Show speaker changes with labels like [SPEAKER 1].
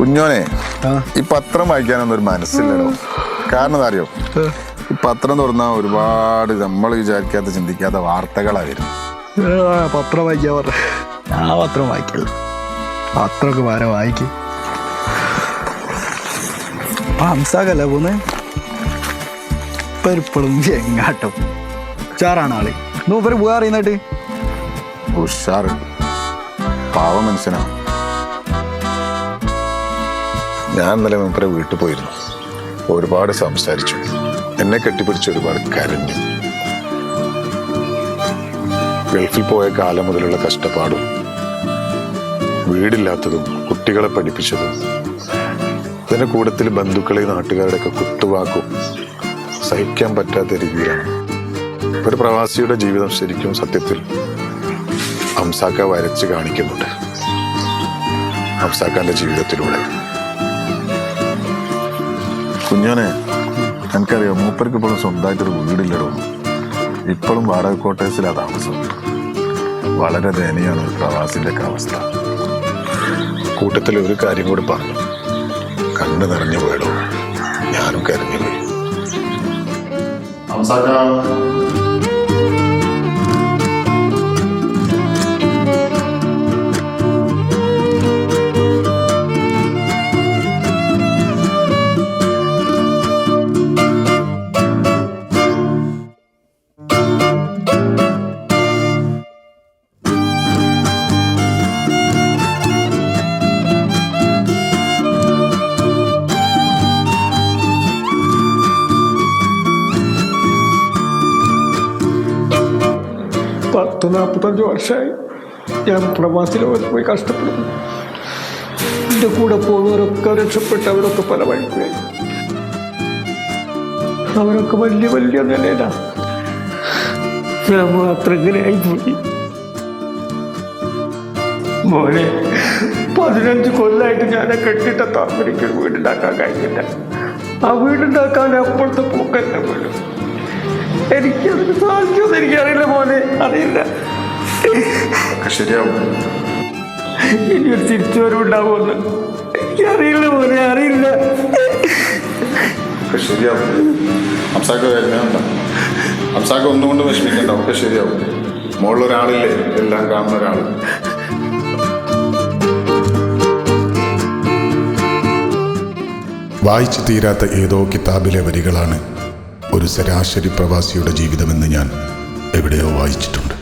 [SPEAKER 1] കുഞ്ഞോനെ ഈ പത്രം വായിക്കാനൊന്നും ഒരു മനസ്സില്ലടോ കാരണം അറിയോ? ഈ പത്രം തുറന്നാൽ ഒരുപാട് നമ്മൾ വിചാരിക്കാത്ത ചിന്തിക്കാത്ത വാർത്തകളാ വരും.
[SPEAKER 2] പത്രം വായിക്കാൻ പറഞ്ഞ ആ പത്രം വായിക്കില്ല പത്രമൊക്കെ വരെ വായിക്കും. ഹംസാക്കല്ല പോന്നെ? ഇപ്പൊ ഇപ്പോഴും എങ്ങാട്ടോ ചാറാണ് ആൾ മൂപ്പര് പോകാൻ അറിയുന്നിട്ട്
[SPEAKER 1] ഉഷാറ്. പാവ മനുഷ്യനാ. ഞാൻ ഇന്നലെ മൂപ്പരെ വീട്ടിൽ പോയിരുന്നു. ഒരുപാട് സംസാരിച്ചു. എന്നെ കെട്ടിപ്പിടിച്ച ഒരുപാട് കരഞ്ഞു. ഗൾഫിൽ പോയ കാലം മുതലുള്ള കഷ്ടപ്പാടും വീടില്ലാത്തതും കുട്ടികളെ പഠിപ്പിച്ചതും ഇതിന്റെ കൂടത്തിൽ ബന്ധുക്കളെ നാട്ടുകാരുടെ ഒക്കെ കുത്തുവാക്കും സഹിക്കാൻ പറ്റാത്ത രീതിയിലാണ്. ഒരു പ്രവാസിയുടെ ജീവിതം ശരിക്കും സത്യത്തിൽ ഹംസാക്ക വരച്ച് കാണിക്കുന്നുണ്ട്. ഹംസാക്കാന്റെ ജീവിതത്തിലൂടെ. കുഞ്ഞോനെ എനിക്കറിയാം മൂപ്പർക്ക് ഇപ്പോഴും സ്വന്തമായിട്ടൊരു വീടില്ലടോ. ഇപ്പോഴും വാടക ക്വാർട്ടേഴ്സിലാ താമസം. വളരെ ദയനീയമാണ് ഒരു പ്രവാസിന്റെ ഒക്കെ അവസ്ഥ. കൂട്ടത്തിൽ ഒരു കാര്യം കൂടി പറഞ്ഞു. കണ്ണ് നിറഞ്ഞു പോയടോ. ഞാനും കരഞ്ഞു പോയി. ഹംസാക്ക
[SPEAKER 3] പത്ത് നാൽപ്പത്തഞ്ച് വർഷമായി ഞാൻ പ്രവാസി ലോകത്ത് പോയി കഷ്ടപ്പെടുന്നു. എന്റെ കൂടെ പോകുന്നവരൊക്കെ രക്ഷപ്പെട്ട് അവരൊക്കെ പല വഴിക്കുമായി അവരൊക്കെ വലിയ വലിയ നിലയിലാണ് ഞാൻ മാത്രം ഇങ്ങനെയായി പോയി. മോനെ പതിനഞ്ച് കൊല്ലമായിട്ട് ഞാൻ കെട്ടിട്ട താമരയ്ക്ക് വീടുണ്ടാക്കാൻ കഴിഞ്ഞില്ല. ആ വീടുണ്ടാക്കാൻ അപ്പോഴത്തെ പൂക്കല്ല വീട് എനിക്കതിന് സാധിക്കുമെന്ന് എനിക്കറിയില്ല. മോനെ. അറിയില്ല.
[SPEAKER 1] ശരിയാവും.
[SPEAKER 3] ഇനിയൊരു തിരിച്ചു വരവുണ്ടാവുമെന്ന് എനിക്കറിയില്ല മോനെ അറിയില്ല.
[SPEAKER 1] ഒക്കെ ശരിയാവും. ഹംസാക്ക ഒന്നുകൊണ്ട് വിഷമിക്കണ്ട ഒക്കെ ശരിയാവും. മുകളിലൊരാളില്ലേ എല്ലാം കാണുന്ന ഒരാൾ
[SPEAKER 4] വായിച്ചു തീരാത്ത ഏതോ കിതാബിലെ വരികളാണ് ഒരു ശരാശരി പ്രവാസിയുടെ ജീവിതമെന്ന് ഞാൻ എവിടെയോ വായിച്ചിട്ടുണ്ട്.